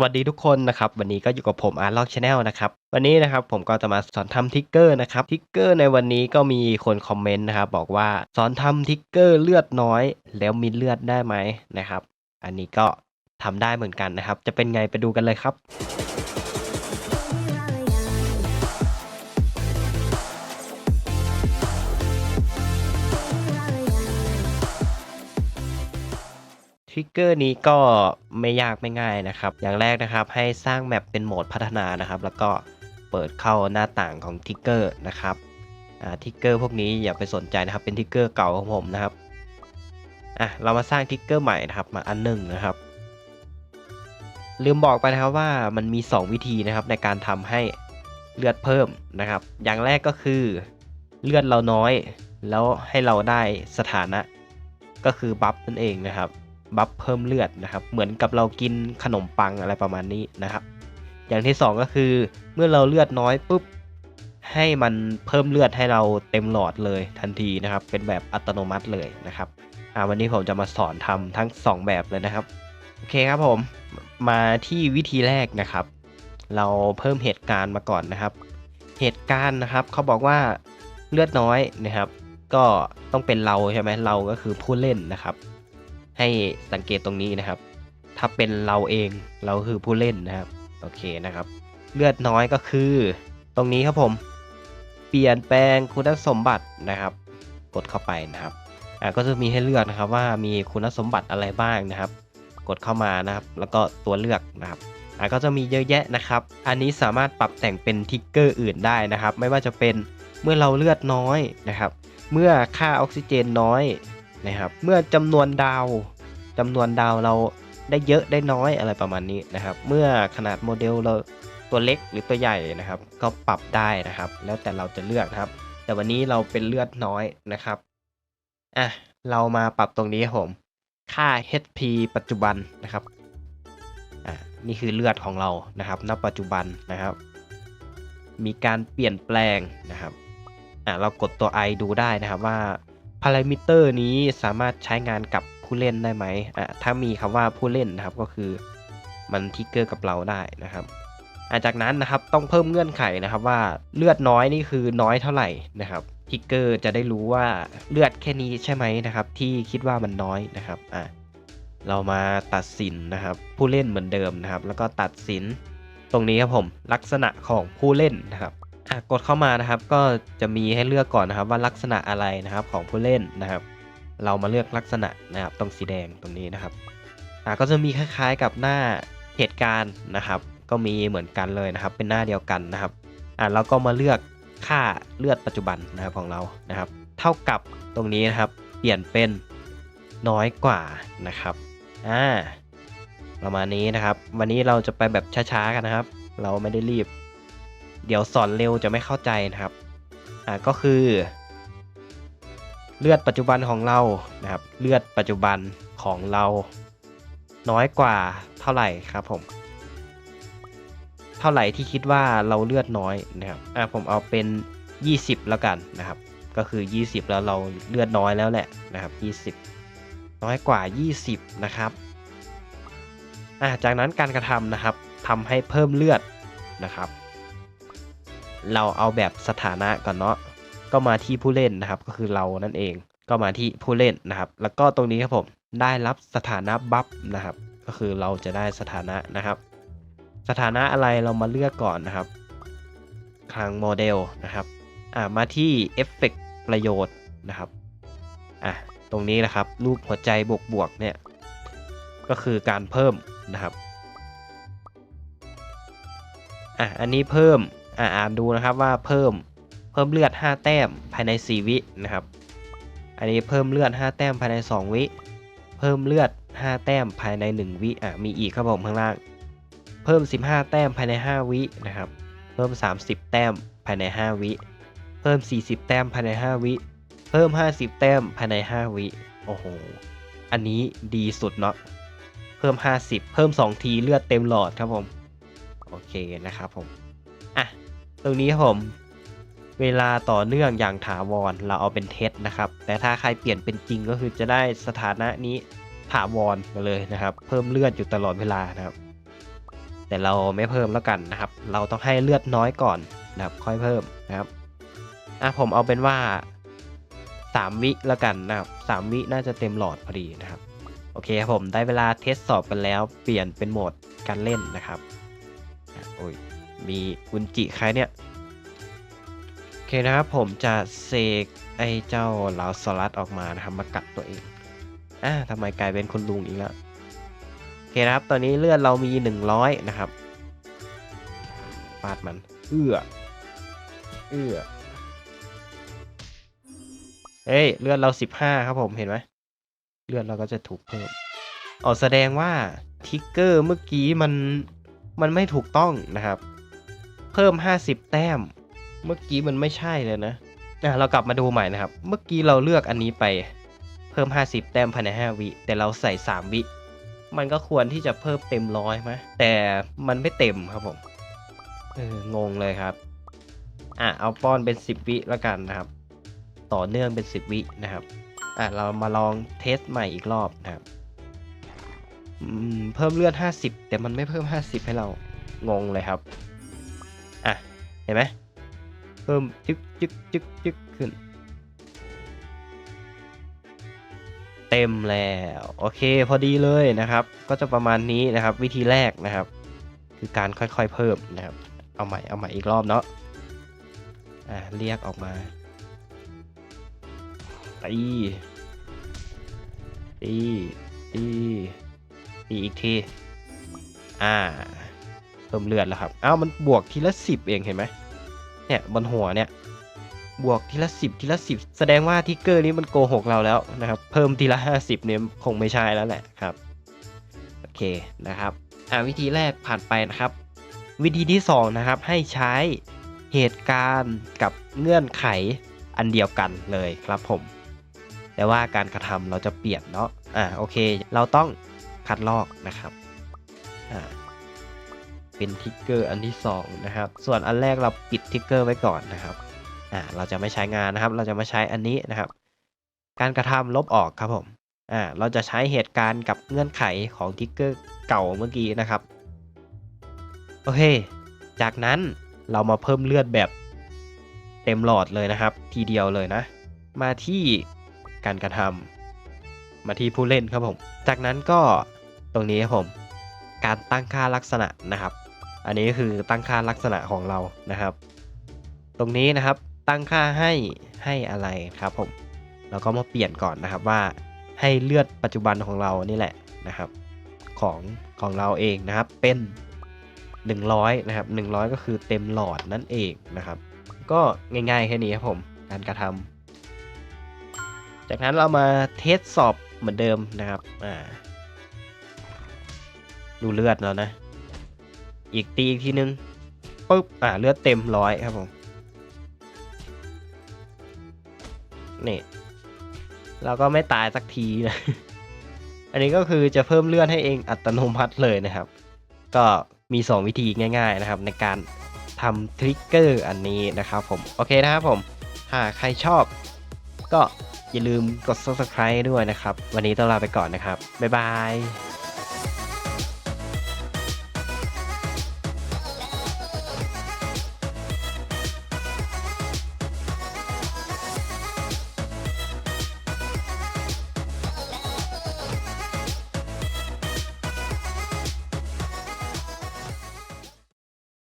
วัสดีทุกคนนะครับ วันนี้ก็อยู่กับผมอาร์ล็อกชาแนลนะครับ วันนี้นะครับผมก็จะมาสอนทำทิกเกอร์นะครับทิกเกอร์ในวันนี้ก็มีคนคอมเมนต์นะครับบอกว่าสอนทำทิกเกอร์เลือดน้อย แล้วมีเลือดได้ไหมนะครับ อันนี้ก็ทำได้เหมือนกันนะครับ จะเป็นไงไปดูกันเลยครับ เกอร์นี้ก็ไม่ยากไม่ง่ายนะครับ อย่างแรกนะครับให้สร้างแมปเป็นโหมดพัฒนานะครับ แล้วก็เปิดเข้าหน้าต่างของทิกเกอร์นะครับอ่าทิกเกอร์พวกนี้อย่าไปสนใจนะครับเป็นทิกเกอร์เก่าของผมนะครับอะเรามาสร้างทิกเกอร์ใหม่นะครับมาอันหนึ่งนะครับ ลืมบอกไปนะครับว่ามันมี 2 วิธีนะครับในการทำให้เลือดเพิ่มนะครับ อย่างแรกก็คือเลือดเราน้อย แล้วให้เราได้สถานะก็คือบัฟนั่นเองนะครับ บัฟเพิ่มเลือดนะครับ เหมือนกับเรากินขนมปังอะไรประมาณนี้นะครับ อย่างที่ 2 ก็คือเมื่อเราเลือดน้อยปุ๊บให้มันเพิ่มเลือดให้เราเต็มหลอดเลยทันทีนะครับ เป็นแบบอัตโนมัติเลยนะครับอ่าวันนี้ผมจะมาสอนทำทั้ง 2 แบบเลยนะครับโอเคครับผมมาที่วิธีแรกนะครับ เราเพิ่มเหตุการณ์มาก่อนนะครับ เหตุการณ์นะครับเขาบอกว่าเลือดน้อยนะครับ ก็ต้องเป็นเราใช่ไหมเราก็คือผู้เล่นนะครับ ให้สังเกตตรงนี้นะครับ ถ้าเป็นเราเองเราคือผู้เล่นนะครับ โอเคนะครับ เลือดน้อยก็คือ ตรงนี้ครับผม เปลี่ยนแปลงคุณสมบัตินะครับ กดเข้าไปนะครับอ่าก็จะมีให้เลือกนะครับว่ามีคุณสมบัติอะไรบ้างนะครับ กดเข้ามานะครับ แล้วก็ตัวเลือกนะครับอ่าก็จะมีเยอะแยะนะครับ อันนี้สามารถปรับแต่งเป็นทิกเกอร์อื่นได้นะครับ ไม่ว่าจะเป็นเมื่อเราเลือดน้อยนะครับ เมื่อค่าออกซิเจนน้อย นะครับ เมื่อจำนวนดาวจำนวนดาวเราได้เยอะได้น้อยอะไรประมาณนี้นะครับ เมื่อขนาดโมเดลเราตัวเล็กหรือตัวใหญ่นะครับ ก็ปรับได้นะครับ แล้วแต่เราจะเลือกนะครับ แต่วันนี้เราเป็นเลือดน้อยนะครับอะเรามาปรับตรงนี้ครับผมค่า HP ปัจจุบันนะครับอะนี่คือเลือดของเรานะครับ ณ ปัจจุบันนะครับ มีการเปลี่ยนแปลงนะครับอะเรากดตัว i ดูได้นะครับว่าารามิเตอร์นี้สามารถใช้งานกับผู้เล่นได้ไหมอะถ้ามีคำว่าผู้เล่นนะครับก็คือมันทิกเกอร์กับเราได้นะครับอะจากนั้นนะครับต้องเพิ่มเงื่อนไขนะครับว่าเลือดน้อยนี่คือน้อยเท่าไหร่นะครับทิกเกอร์จะได้รู้ว่าเลือดแค่นี้ใช่ไหมนะครับที่คิดว่ามันน้อยนะครับอะเรามาตัดสินนะครับ ผู้เล่นเหมือนเดิมนะครับ แล้วก็ตัดสินตรงนี้ครับผมลักษณะของผู้เล่นนะครับ อะกดเข้ามานะครับ ก็จะมีให้เลือกก่อนนะครับ ว่าลักษณะอะไรนะครับของผู้เล่นนะครับ เรามาเลือกลักษณะนะครับ ตรงสีแดงตรงนี้นะครับอะก็จะมีคล้ายๆกับหน้าเหตุการณ์นะครับ ก็มีเหมือนกันเลยนะครับ เป็นหน้าเดียวกันนะครับอะเราก็มาเลือกค่าเลือดปัจจุบันนะครับของเรานะครับ เท่ากับตรงนี้นะครับ เปลี่ยนเป็นน้อยกว่านะครับอ่าประมาณนี้นะครับ วันนี้เราจะไปแบบช้าๆกันนะครับ เราไม่ได้รีบ เดี๋ยวสอนเร็วจะไม่เข้าใจนะครับ อ่าก็คือ เลือดปัจจุบันของเรานะครับ เลือดปัจจุบันของเรา น้อยกว่าเท่าไหร่ครับผม เท่าไหร่ที่คิดว่าเราเลือดน้อยนะครับ อ่าผมเอาเป็น 20 แล้วกันนะครับ ก็คือ 20 แล้วเราเลือดน้อยแล้วแหละนะครับ 20 น้อยกว่า 20 นะครับอ่าจากนั้นการกระทำนะครับทำให้เพิ่มเลือดนะครับ เราเอาแบบสถานะก่อนเนาะก็มาที่ผู้เล่นนะครับก็คือเรานั่นเอง ก็มาที่ผู้เล่นนะครับ แล้วก็ตรงนี้ครับผมได้รับสถานะบัฟนะครับ ก็คือเราจะได้สถานะนะครับ สถานะอะไรเรามาเลือกก่อนนะครับคลังโมเดลนะครับอ่ามาที่เอฟเฟกประโยชน์นะครับอะตรงนี้นะครับรูปหัวใจบวกบวกๆเนี่ยก็คือการเพิ่มนะครับอะอันนี้เพิ่ม อ่านดูนะครับว่าเพิ่มเพิ่มเลือด 5 แต้มภายใน 4 วินะครับ อันนี้เพิ่มเลือด 5 แต้มภายใน 2 วิ เพิ่มเลือด 5 แต้มภายใน 1 วิอะมีอีกครับผมข้างล่าง เพิ่ม 15 แต้มภายใน 5 วินะครับ เพิ่ม 30 แต้มภายใน 5 วิ เพิ่ม 40 แต้มภายใน 5 วิ เพิ่ม 50 แต้มภายใน 5 วิ โอ้โห อันนี้ดีสุดเนาะ เพิ่ม 50 เพิ่ม 2 ทีเลือดเต็มหลอดครับผม โอเคนะครับผม อะ ตรงนี้ครับผม เวลาต่อเนื่องอย่างถาวรเราเอาเป็นเทสนะครับ แต่ถ้าใครเปลี่ยนเป็นจริงก็คือจะได้สถานะนี้ถาวรมาเลยนะครับ เพิ่มเลือดอยู่ตลอดเวลานะครับ แต่เราไม่เพิ่มแล้วกันนะครับ เราต้องให้เลือดน้อยก่อนนะครับ ค่อยเพิ่มนะครับอะผมเอาเป็นว่า 3 วิแล้วกันนะครับ 3 วิน่าจะเต็มหลอดพอดีนะครับ โอเคครับผมได้เวลาเทสสอบกันแล้ว เปลี่ยนเป็นโหมดการเล่นนะครับโอ้ย มีอุนจิใครเนี่ยโอเคนะครับผมจะเสกไอ้เจ้าลาวสลัดออกมานะครับมากัดตัวเองอ่าทำไมกลายเป็นคุณลุงอีกแล้วโอเคนะครับตอนนี้เลือดเรามี 100 นะครับฟาดมัน เอื้อเอื้อเฮ้ยเลือดเรา 15 ครับผมเห็นไหมเลือดเราก็จะถูกเพิ่มอ๋อแสดงว่าทิกเกอร์เมื่อกี้มันมันไม่ถูกต้องนะครับ เพิ่ม 50 แต้ม เมื่อกี้มันไม่ใช่เลยนะอะเรากลับมาดูใหม่นะครับ เมื่อกี้เราเลือกอันนี้ไป เพิ่ม 50 แต้มภายใน 5 วิ แต่เราใส่ 3 วิ มันก็ควรที่จะเพิ่มเต็มร้อยไหมแต่มันไม่เต็มครับผม เอองงเลยครับ อะเอาป้อนเป็น 10 วิแล้วกันนะครับ ต่อเนื่องเป็น 10 วินะครับ อะเรามาลองเทสใหม่อีกรอบนะครับเพิ่มเลือด 50 แต่มันไม่เพิ่ม 50 ให้เรา งงเลยครับ อะ เห็นไหมเพิ่มจึกจึกจึกจึกขึ้น เต็มแล้ว โอเคพอดีเลยนะครับ ก็จะประมาณนี้นะครับ วิธีแรกนะครับ คือการค่อยๆเพิ่มนะครับ เอาใหม่เอาใหม่อีกรอบเนาะอ่าเรียกออกมาตีตีตีตีอีกที อ่า เพิ่มเลือดแล้วครับอ้าวมันบวกทีละสิบเองเห็นไหมเนี่ยบนหัวเนี่ยบวกทีละสิบทีละสิบแสดงว่าทิกเกอร์นี้มันโกหกเราแล้วนะครับ เพิ่มทีละห้าสิบเนี่ยคงไม่ใช่แล้วแหละครับโอเคนะครับอ่าวิธีแรกผ่านไปนะครับ วิธีที่สองนะครับให้ใช้เหตุการณ์กับเงื่อนไขอันเดียวกันเลยครับผม แต่ว่าการกระทำเราจะเปลี่ยนเนาะอ่าโอเค เราต้องคัดลอกนะครับอ่า เป็นทิกเกอร์อันที่สองนะครับส่วนอันแรกเราปิดทิกเกอร์ไว้ก่อนนะครับอ่าเราจะไม่ใช้งานนะครับ เราจะมาใช้อันนี้นะครับ การกระทำลบออกครับผมอ่าเราจะใช้เหตุการณ์กับเงื่อนไขของทิกเกอร์เก่าเมื่อกี้นะครับโอเค จากนั้นเรามาเพิ่มเลือดแบบเต็มหลอดเลยนะครับ ทีเดียวเลยนะ มาที่การกระทำมาที่ผู้เล่นครับผม จากนั้นก็ตรงนี้ครับผม การตั้งค่าลักษณะนะครับ อันนี้คือตั้งค่าลักษณะของเรานะครับ ตรงนี้นะครับตั้งค่าให้ให้อะไรครับผมเราก็มาเปลี่ยนก่อนนะครับว่าให้เลือดปัจจุบันของเรานี่แหละนะครับ ของของเราเองนะครับเป็น 100นะครับ100 ก็คือเต็มหลอดนั่นเองนะครับ ก็ง่ายๆแค่นี้ครับผมการกระทำจากนั้นเรามาเทสสอบเหมือนเดิมนะครับอ่าดูเลือดแล้วนะ อีกตีอีกทีนึงปุ๊บอ่าเลือดเต็มร้อยครับผมนี่เราก็ไม่ตายสักทีนะ อันนี้ก็คือจะเพิ่มเลือดให้เองอัตโนมัติเลยนะครับ ก็มี 2 วิธีง่าย ๆนะครับ ในการทำทริกเกอร์อันนี้นะครับผม โอเคนะครับผมถ้าใครชอบ ก็อย่าลืมกด subscribe ด้วยนะครับ วันนี้ต้องลาไปก่อนนะครับ บ๊ายบาย